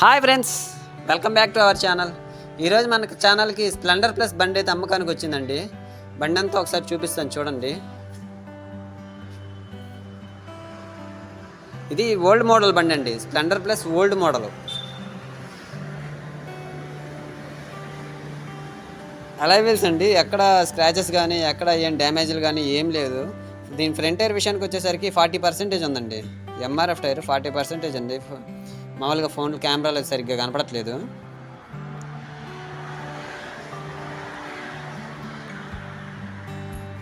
Hi friends welcome back to our channel. ఈరోజు మన ఛానల్కి స్ప్లెండర్ ప్లస్ బండి అయితే అమ్మకానికి వచ్చిందండి. బండి అంతా ఒకసారి చూపిస్తాను చూడండి. ఇది ఓల్డ్ మోడల్ బండి అండి Splendor plus old model. Alloy wheels అండి ఎక్కడ స్క్రాచెస్ కానీ ఎక్కడ ఏం డ్యామేజ్లు కానీ ఏం లేదు. దీని ఫ్రంట్ టైర్ విషయానికి వచ్చేసరికి ఫార్టీ పర్సెంటేజ్ ఉందండి. ఎంఆర్ఎఫ్ టైర్ ఫార్టీ పర్సెంటేజ్ అండి. మామూలుగా ఫోన్ కెమెరాలు సరిగ్గా కనపడట్లేదు.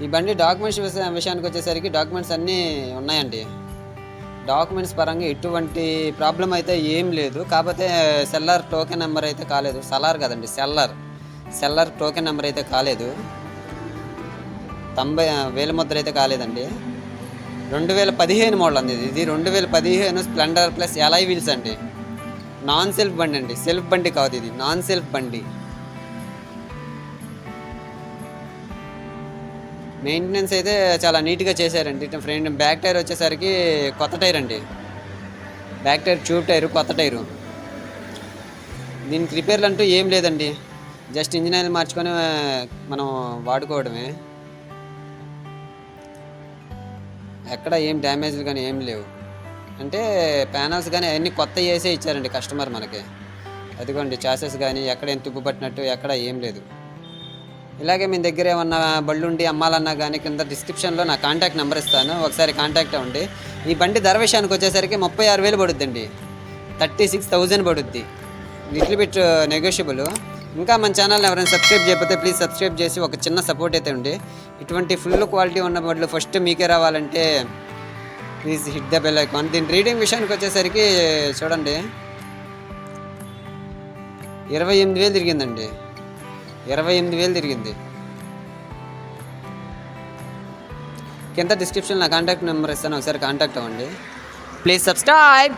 ఈ బండి డాక్యుమెంట్స్ విషయానికి వచ్చేసరికి డాక్యుమెంట్స్ అన్నీ ఉన్నాయండి. డాక్యుమెంట్స్ పరంగా ఎటువంటి ప్రాబ్లం అయితే ఏం లేదు. కాకపోతే సెల్లర్ టోకెన్ నెంబర్ అయితే కాలేదు. సలార్ కదండి సెల్లర్. సెల్లర్ టోకెన్ నెంబర్ అయితే కాలేదు. తొంభై వేల ముద్ర అయితే కాలేదండి. రెండు వేల పదిహేను మోడల్ అంది ఇది. ఇది రెండు వేల పదిహేను స్ప్లెండర్ ప్లస్ ఎలై వీల్స్ అండి. నాన్ సెల్ఫ్ బండి అండి సెల్ఫ్ బండి కాదు ఇది నాన్ సెల్ఫ్ బండి. మెయింటెనెన్స్ అయితే చాలా నీట్గా చేశారండి. ఫ్రెండ్ బ్యాక్ టైర్ వచ్చేసరికి కొత్త టైర్ అండి. బ్యాక్ టైర్ ట్యూబ్ టైరు కొత్త టైరు. దీనికి రిపేర్లు అంటూ ఏం లేదండి. జస్ట్ ఇంజిన్ ఆయిల్ మార్చుకొని మనం వాడుకోవడమే. ఎక్కడ ఏం డ్యామేజ్లు కానీ ఏం లేవు. అంటే ప్యానల్స్ కానీ అవన్నీ కొత్త వేసే ఇచ్చారండి కస్టమర్ మనకి. అదిగోండి చాసెస్ కానీ ఎక్కడ ఏం తుప్పు పట్టినట్టు ఎక్కడ ఏం లేదు. ఇలాగే మీ దగ్గర ఏమన్నా బళ్ళు ఉండి అమ్మాలన్నా కానీ కింద డిస్క్రిప్షన్లో నా కాంటాక్ట్ నెంబర్ ఇస్తాను. ఒకసారి కాంటాక్ట్ అవ్వండి. ఈ బండి ధర విషయానికి వచ్చేసరికి ముప్పై ఆరు వేలు పడుద్దండి. థర్టీ సిక్స్ థౌజండ్ పడుద్ది. లిటిల్ బిట్ నెగోషియబుల్ ఇంకా మన ఛానల్ ఎవరైనా సబ్స్క్రైబ్ చేయకపోతే ప్లీజ్ సబ్స్క్రైబ్ చేసి ఒక చిన్న సపోర్ట్ అయితే ఉండి ఇటువంటి ఫుల్ క్వాలిటీ ఉన్న బళ్ళు ఫస్ట్ మీకే రావాలంటే please hit the bell icon దీని రీడింగ్ విషయానికి వచ్చేసరికి చూడండి. ఇరవై ఎనిమిది వేలు తిరిగిందండి. ఇరవై ఎనిమిది వేలు తిరిగింది. కింద డిస్క్రిప్షన్లో కాంటాక్ట్ నెంబర్ ఇస్తాను. ఒకసారి కాంటాక్ట్ అవ్వండి. Please subscribe